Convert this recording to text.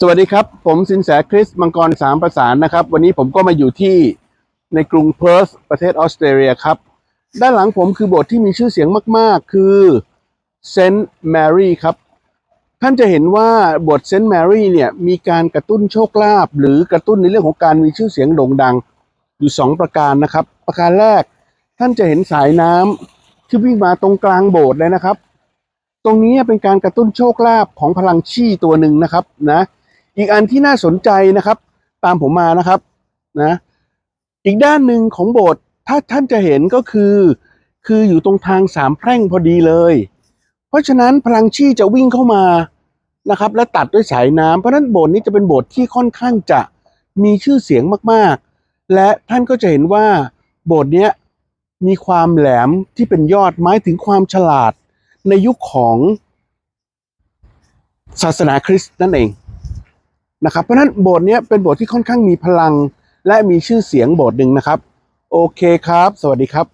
สวัสดีครับ ผมสินแสคริสมังกรสามประสานนะครับ วันนี้ผมก็มาอยู่ที่ในกรุงเพิร์ธประเทศออสเตรเลียครับ ด้านหลังผมคือโบสถ์ที่มีชื่อเสียงมาก ๆ คือเซนต์แมรี่ครับ ท่านจะเห็นว่าโบสถ์เซนต์แมรี่เนี่ยมีการกระตุ้นโชคลาภหรือกระตุ้นในเรื่องของการมีชื่อเสียงโด่งดังอยู่สองประการนะครับ ประการแรกท่านจะเห็นสายน้ำที่วิ่งมาตรงกลางโบสถ์เลยนะครับ ตรงนี้เป็นการกระตุ้นโชคลาภของพลังชี่ตัวหนึ่งนะครับนะ อีกอันที่น่าสนใจนะครับ ตามผมมานะครับนะ อีกด้านหนึ่งของโบสถ์ถ้าท่านจะเห็นก็คือ คืออยู่ตรงทางสามแพร่งพอดีเลย เพราะฉะนั้นพลังชี่จะวิ่งเข้ามานะครับ และตัดด้วยสายน้ำเพราะฉะนั้นโบสถ์นี้จะเป็นโบสถ์ที่ค่อนข้างจะมีชื่อเสียงมากๆ และท่านก็จะเห็นว่าโบสถ์นี้มีความแหลมที่เป็นยอดหมายถึงความฉลาดในยุคของศาสนาคริสต์นั่นเอง นะครับเพราะฉะนั้นโบสถ์นี้เป็นโบสถ์ที่ค่อนข้างมีพลัง และมีชื่อเสียงโบสถ์หนึ่งนะครับ โอเคครับ สวัสดีครับ